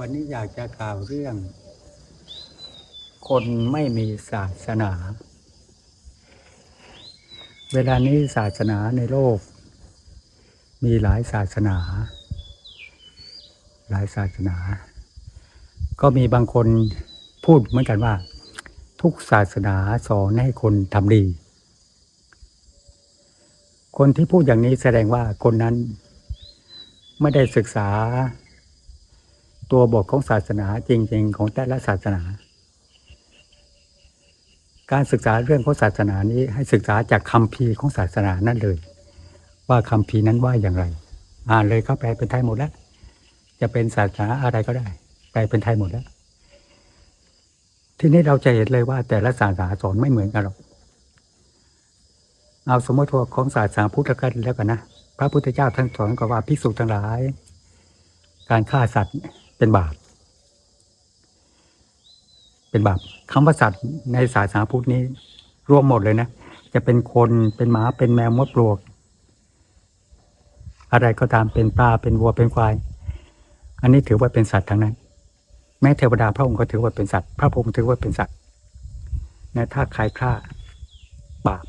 วันนี้อยากจะกล่าวเรื่อง คนไม่มีศาสนา เวลานี้ศาสนาในโลก มีหลายศาสนา หลายศาสนา ก็มีบางคนพูดเหมือนกันว่า ทุกศาสนาสอนให้คนทำดี คนที่พูดอย่างนี้แสดงว่าคนนั้นไม่ได้ศึกษา ตัวบทของศาสนาจริง ๆ ของแต่ละศาสนา การศึกษาเรื่องของศาสนานี้ให้ศึกษาจากคำพีของศาสนานั่นเลย ว่าคำพีนั้นว่าอย่างไร อ่านเลยเข้าแปลเป็นไทยหมดแล้ว จะเป็นศาสนาอะไรก็ได้ แปลเป็นไทยหมดแล้ว ทีนี้เราจะเห็นเลยว่า แต่ละศาสนาสอนไม่เหมือนกันหรอกเอาสมมติว่าของศาสนาพุทธกันแล้วกันนะพระพุทธเจ้าท่านสอนก็ว่าภิกษุทั้งหลาย การฆ่าสัตว์ เป็นบาปเป็นบาปคำว่าสัตว์ในศาสนาพุทธนี้รวมหมดเลยนะ จะเป็นคนเป็นหมาเป็นแมวมดปลวก อะไรก็ตามเป็นปลาเป็นวัวเป็นควาย อันนี้ถือว่าเป็นสัตว์ทั้งนั้น แม้เทวดาพระองค์ก็ถือว่าเป็นสัตว์ พระพรหมถือว่าเป็นสัตว์นะถ้าใครฆ่าบาป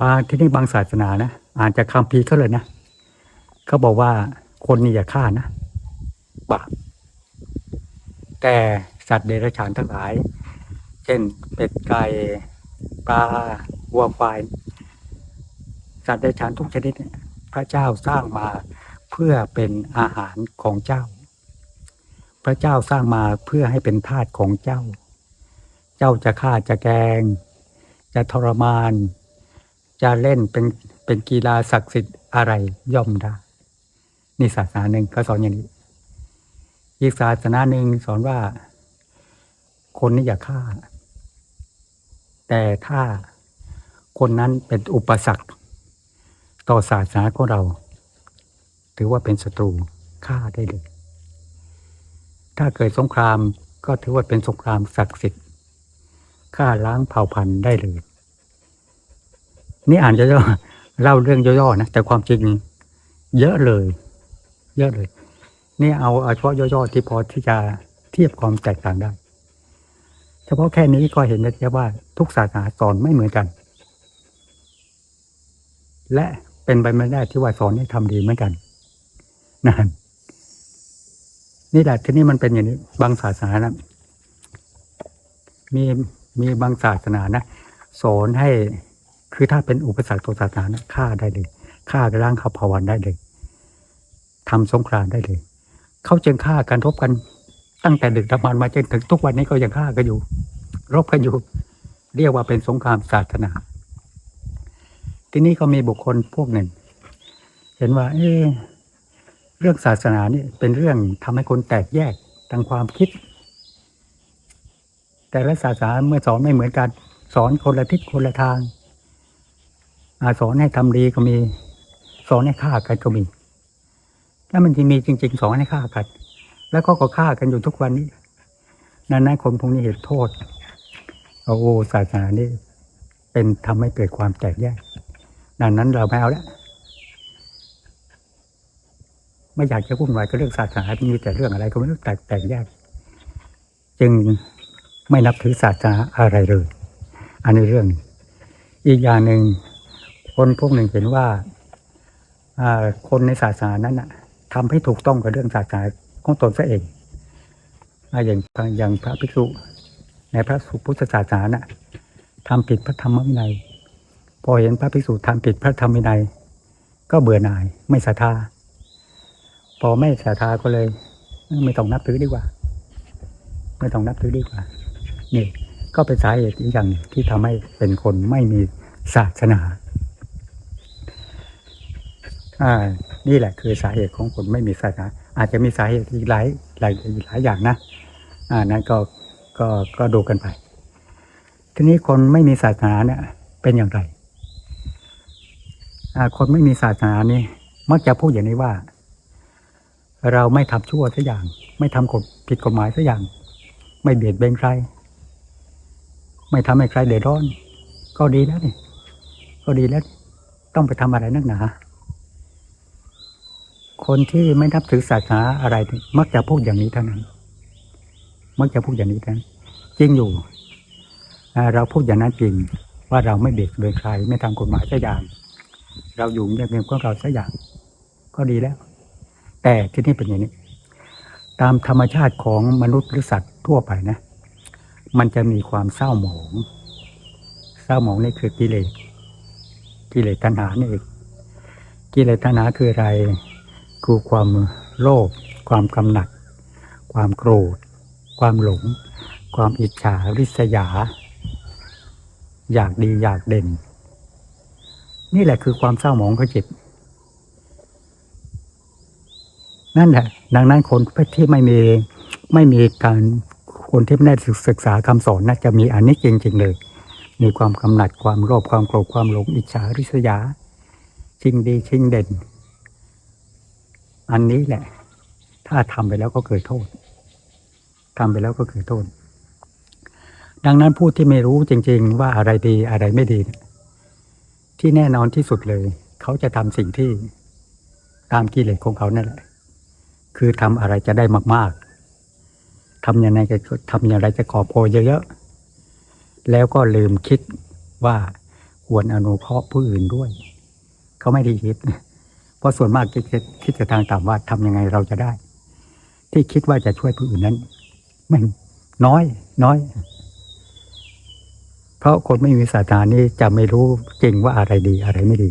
บางที่นี่บางศาสนานะอ่านจากคำพีเขาเลยนะเขาบอกว่าคนนี่อย่าฆ่านะ บาปแต่สัตว์เดรัจฉานทั้งหลาย เช่นเป็ดไก่ปลาวัวควาย สัตว์เดรัจฉานทุกชนิด พระเจ้าสร้างมาเพื่อเป็นอาหารของเจ้า พระเจ้าสร้างมาเพื่อให้เป็นทาสของเจ้า เจ้าจะฆ่าจะแกง จะทรมาน จะเล่นเป็นเป็นกีฬาศักดิ์สิทธิ์อะไรย่อมได้นี่ศาสนาหนึ่งก็สอนอย่างนี้ อีกศาสนาหนึ่งสอนว่า คนนี่อย่าฆ่า แต่ถ้าคนนั้นเป็นอุปสรรค ต่อศาสนาของเรา ถือว่าเป็นศัตรูฆ่าได้เลย ถ้าเกิดสงครามก็ถือว่าเป็นสงครามศักดิ์สิทธิ์ฆ่าล้างเผ่าพันธุ์ได้เลย นี่อ่านย่อๆเล่าเรื่องย่อๆนะแต่ความจริงเยอะเลย เยอะเลย นี่เอาเอาเฉพาะย่อๆที่พอที่จะเทียบความแตกต่างได้ เฉพาะแค่นี้ก็เห็นได้ว่าทุกศาสนาสอนไม่เหมือนกัน และเป็นไปไม่ได้ที่ว่าสอนให้ทำดีเหมือนกันนั่นนี่แหละที่นี่มันเป็นอย่างนี้ บางศาสนานะมีมีบางศาสนานะสอนให้คือถ้าเป็นอุปสรรคต่อศาสนานะฆ่าได้เลยฆ่าร่างขาภาวันได้เลยทำสงครามได้เลย เขาจึงฆ่ากันรบกัน ตั้งแต่ดึกดำบรรมาจนถึงทุกวันนี้ก็ยังฆ่ากันอยู่ รบกันอยู่ เรียกว่าเป็นสงครามศาสนา ที่นี่ก็มีบุคคลพวกหนึ่ง เห็นว่า เอเรื่องศาสนานี่เป็นเรื่องทำให้คนแตกแยกทางความคิด แต่ละศาสนาเมื่อสอนไม่เหมือนกันสอนคนละทิศคนละทางอสอนให้ทำดีก็มี สอนให้ฆ่ากันก็มี ถ้ามันที่มีจริงๆสอนให้ฆ่ากัน แล้วก็ก็ฆ่ากันอยู่ทุกวันนี้นั้นนั้นคนพวกนี้เห็นโทษโอ้โหศาสนานี่เป็นทำให้เกิดความแตกแยกดังนั้นเราไม่เอาแล้วไม่อยากจะวุ่นวายกับเรื่องศาสนาที่มีแต่เรื่องอะไรก็ไม่รู้แตกแตกแยก จึงไม่นับถือศาสนาอะไรเลย อันนี้เรื่อง อีกอย่างหนึ่งคนพวกหนึ่งเห็นว่าคนในศาสนานั้นน่ะ ทำให้ถูกต้องกับเรื่องศาสนาของตนซะเองอย่างอย่างพระภิกษุ ในพระพุทธศาสนาน่ะทำผิดพระธรรมวินัย พอเห็นพระภิกษุทำผิดพระธรรมวินัย ก็เบื่อหน่ายไม่ศรัทธา พอไม่ศรัทธาก็เลย ไม่ต้องนับถือดีกว่า ไม่ต้องนับถือดีกว่า นี่ก็เป็นสาเหตุอีกอย่างที่ทำให้เป็นคนไม่มีศาสนาอ่า นี่แหละคือสาเหตุของคนไม่มีศาสนาอาจจะมีสาเหตุอีกหลายหลายหลายอย่างนะอ่านั้นก็ก็ก็ดูกันไป ทีนี้คนไม่มีศาสนาเนี่ยเป็นอย่างไรคนไม่มีศาสนานี่มักจะพูดอย่างนี้ว่า เราไม่ทำชั่วสักอย่าง ไม่ทำกฎผิดกฎหมายสักอย่าง ไม่เบียดเบียนใคร ไม่ทำให้ใครเดือดร้อน ก็ดีแล้วนี่ก็ดีแล้ว ต้องไปทำอะไรนักหนา คนที่ไม่นับถือศาสนาอะไร มักจะพูดอย่างนี้เท่านั้น มักจะพูดอย่างนี้เท่านั้นจริงอยู่เราพูดอย่างนั้นจริงว่าเราไม่เบียดเบียนใคร ไม่ทำกฎหมายสักอย่าง เราอยู่เงียบๆของเราสักอย่าง ก็ดีแล้ว แต่ที่นี่เป็นอย่างนี้ ตามธรรมชาติของมนุษย์หรือสัตว์ทั่วไปนะ มันจะมีความเศร้าหมอง เศร้าหมองนี่คือกิเลสกิเลสตัณหานี่เองกิเลสตัณหาคืออะไร คือความโลภความกำหนัด ความโกรธ ความหลง ความอิจฉาริษยา อยากดีอยากเด่น นี่แหละคือความเศร้าหมองของจิตนั่นแหละ ดังนั้นคนที่ไม่มีไม่มีการคนที่ไม่ได้ศึกษาคำสอนนะจะมีอันนี้จริงๆเลย มีความกำหนัดความโลภความโกรธความหลงอิจฉาริษยาชิงดีชิงเด่น อันนี้แหละ ถ้าทำไปแล้วก็เกิดโทษทำไปแล้วก็เกิดโทษ ดังนั้นผู้ที่ไม่รู้จริง ๆ ว่าอะไรดีอะไรไม่ดี ที่แน่นอนที่สุดเลย เขาจะทำสิ่งที่ตามกิเลสของเขานั่นแหละ คือทำอะไรจะได้มาก ๆทำอยังไงจะทำอย่างไรจะขอโพยเยอะๆแล้วก็ลืมคิดว่าควรอนุเคราะห์ผู้อื่นด้วย เขาไม่ได้คิด เพราะส่วนมากคิดคิดแต่ทางต่ำว่าทำยังไงเราจะได้ ที่คิดว่าจะช่วยผู้อื่นนั้นไม่น้อย น้อย เพราะคนไม่มีศาสนานี้จะไม่รู้จริงว่าอะไรดีอะไรไม่ดี